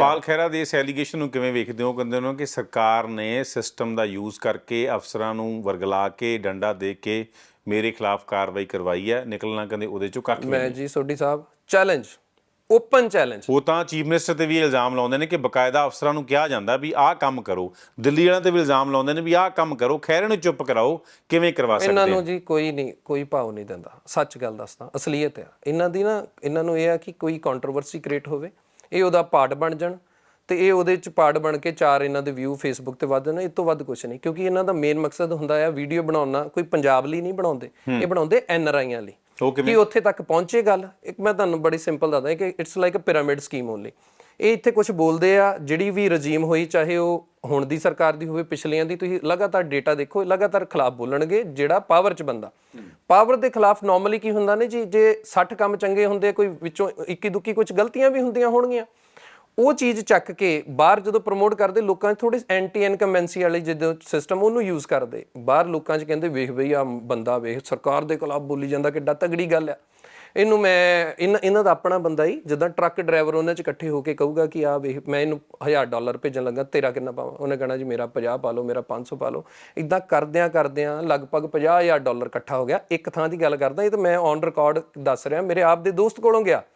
ਪਾਲ ਖਹਿਰਾ ਦੇ ਇਸ ਐਲੀਗੇਸ਼ਨ ਨੂੰ ਕਿਵੇਂ ਵੇਖਦੇ ਹੋ? ਕਹਿੰਦੇ ਹੋ ਕਿ ਸਰਕਾਰ ਨੇ ਸਿਸਟਮ ਦਾ ਯੂਜ਼ ਕਰਕੇ ਅਫਸਰਾਂ ਨੂੰ ਵਰਗਲਾ ਕੇ ਡੰਡਾ ਦੇ ਕੇ ਮੇਰੇ ਖਿਲਾਫ ਕਾਰਵਾਈ ਕਰਵਾਈ ਹੈ। ਨਿਕਲਣਾ ਕਹਿੰਦੇ ਉਹਦੇ ਚੋਂ ਕੱਖ ਮੈਂ ਜੀ Sodhi Sahib challenge open challenge ਉਹ ਤਾਂ ਚੀਫ ਮਿਨਿਸਟਰ ਤੇ ਵੀ ਇਲਜ਼ਾਮ ਲਾਉਂਦੇ ਨੇ ਕਿ ਬਕਾਇਦਾ ਅਫਸਰਾਂ ਨੂੰ ਕਿਹਾ ਜਾਂਦਾ ਵੀ ਆਹ ਕੰਮ ਕਰੋ। ਦਿੱਲੀ ਵਾਲਿਆਂ ਤੇ ਵੀ ਇਲਜ਼ਾਮ ਲਾਉਂਦੇ ਨੇ ਵੀ ਆਹ ਕੰਮ ਕਰੋ। ਖਹਿਰੇ ਨੂੰ ਚੁੱਪ ਕਰਾਓ ਕਿਵੇਂ ਕਰਵਾ ਸਕਦੇ ਇਹਨਾਂ? ਨੂੰ ਜੀ ਕੋਈ ਨਹੀਂ ਕੋਈ ਭਾਵ ਨਹੀਂ ਦਿੰਦਾ। ਸੱਚ ਗੱਲ ਦੱਸਦਾ ਅਸਲੀਅਤ ਆ। ਇਹਨਾਂ ਦੀ ਨਾ ਇਹਨਾਂ ਨੂੰ ਇਹ ਆ ਕਿ ਕੋਈ ਕੰਟਰੋਵਰਸੀ ਕ੍ਰੀਏਟ ਹੋਵੇ। ਇਹ ਉਹਦਾ ਪਾਰਟ ਬਣ ਜਾਣ ਤੇ ਇਹ ਉਹਦੇ ਚ ਪਾਰਟ ਬਣ ਕੇ ਚਾਰ ਇਹਨਾਂ ਦੇ ਵਿਊ ਫੇਸਬੁੱਕ ਤੇ ਵੱਧ ਜਾਣ ਇਹ ਤੋਂ ਵੱਧ ਕੁਝ ਨਹੀਂ। ਕਿਉਂਕਿ ਇਹਨਾਂ ਦਾ ਮੇਨ ਮਕਸਦ ਹੁੰਦਾ ਆ ਵੀਡੀਓ ਬਣਾਉਣਾ ਕੋਈ ਪੰਜਾਬ ਲਈ ਨਹੀਂ ਬਣਾਉਂਦੇ। ਇਹ ਬਣਾਉਂਦੇ ਐਨ ਆਰ ਆਈਆਂ ਲਈ। ਕਿ ਉੱਥੇ ਤੱਕ ਪਹੁੰਚੇ ਗੱਲ। ਇੱਕ ਮੈਂ ਤੁਹਾਨੂੰ ਬੜੀ ਸਿੰਪਲ ਦੱਸਦਾ ਕਿ it's like a pyramid scheme only ਇਹ ਇੱਥੇ ਕੁਝ ਬੋਲਦੇ ਆ, ਜਿਹੜੀ ਵੀ ਰਜੀਮ ਹੋਈ, ਚਾਹੇ ਉਹ ਹੁਣ ਦੀ ਸਰਕਾਰ ਦੀ ਹੋਵੇ, ਪਿਛਲੀਆਂ ਦੀ, ਤੁਸੀਂ ਲਗਾਤਾਰ ਡੇਟਾ ਦੇਖੋ, ਲਗਾਤਾਰ ਖਿਲਾਫ ਬੋਲਣਗੇ, ਜਿਹੜਾ ਪਾਵਰ 'ਚ ਬੰਦਾ। ਪਾਵਰ ਦੇ ਖਿਲਾਫ ਨਾਰਮਲੀ ਕੀ ਹੁੰਦਾ ਨੇ ਜੀ, ਜੇ 60 ਕੰਮ ਚੰਗੇ ਹੁੰਦੇ, ਕੋਈ ਵਿੱਚੋਂ ਇੱਕੀ ਦੁੱਕੀ ਕੁਝ ਗਲਤੀਆਂ ਵੀ ਹੁੰਦੀਆਂ ਹੋਣਗੀਆਂ। ਉਹ ਚੀਜ਼ ਚੱਕ ਕੇ ਬਾਹਰ ਜਦੋਂ ਪ੍ਰਮੋਟ ਕਰਦੇ, ਲੋਕਾਂ 'ਚ ਥੋੜੀ ਐਂਟੀ ਇਨਕੰਬੈਂਸੀ ਵਾਲੀ ਜਦੋਂ ਸਿਸਟਮ ਉਹਨੂੰ ਯੂਜ਼ ਕਰਦੇ। ਬਾਹਰ ਲੋਕਾਂ 'ਚ ਕਹਿੰਦੇ, ਵੇਖ ਬਈ ਆ ਬੰਦਾ ਵੇਖ, ਸਰਕਾਰ ਦੇ ਖਿਲਾਫ ਬੋਲੀ ਜਾਂਦਾ, ਕਿੱਡਾ ਤਗੜੀ ਗੱਲ ਆ। ਇਹਨੂੰ ਮੈਂ, ਇਹਨਾਂ ਇਹਨਾਂ ਦਾ ਆਪਣਾ ਬੰਦਾ ਹੀ, ਜਦੋਂ ਟਰੱਕ ਡਰਾਈਵਰ ਉਹਨਾਂ 'ਚ ਇਕੱਠੇ ਹੋ ਕੇ ਕਹੂਗਾ ਕਿ ਆ ਵੇਖ, ਮੈਂ ਇਹਨੂੰ 1000 ਡਾਲਰ ਭੇਜਣ ਲੱਗਾ, ਤੇਰਾ ਕਿੰਨਾ ਪਾਵਾਂ ਉਹਨੇ ਕਹਣਾ, ਜੀ, ਮੇਰਾ 50 ਪਾ ਲਓ, ਮੇਰਾ 500 ਪਾ ਲਓ। ਇਦਾਂ ਕਰਦਿਆਂ ਕਰਦਿਆਂ ਲਗਭਗ 50000 ਡਾਲਰ ਇਕੱਠਾ ਹੋ ਗਿਆ। ਇੱਕ ਥਾਂ ਦੀ ਗੱਲ ਕਰਦਾ, ਇਹ ਤਾਂ ਮੈਂ ਔਨ ਰਿਕਾਰਡ ਦੱਸ ਰਿਹਾ, ਮੇਰੇ ਆਪ ਦੇ ਦੋਸਤ ਕੋਲੋਂ ਗਿਆ।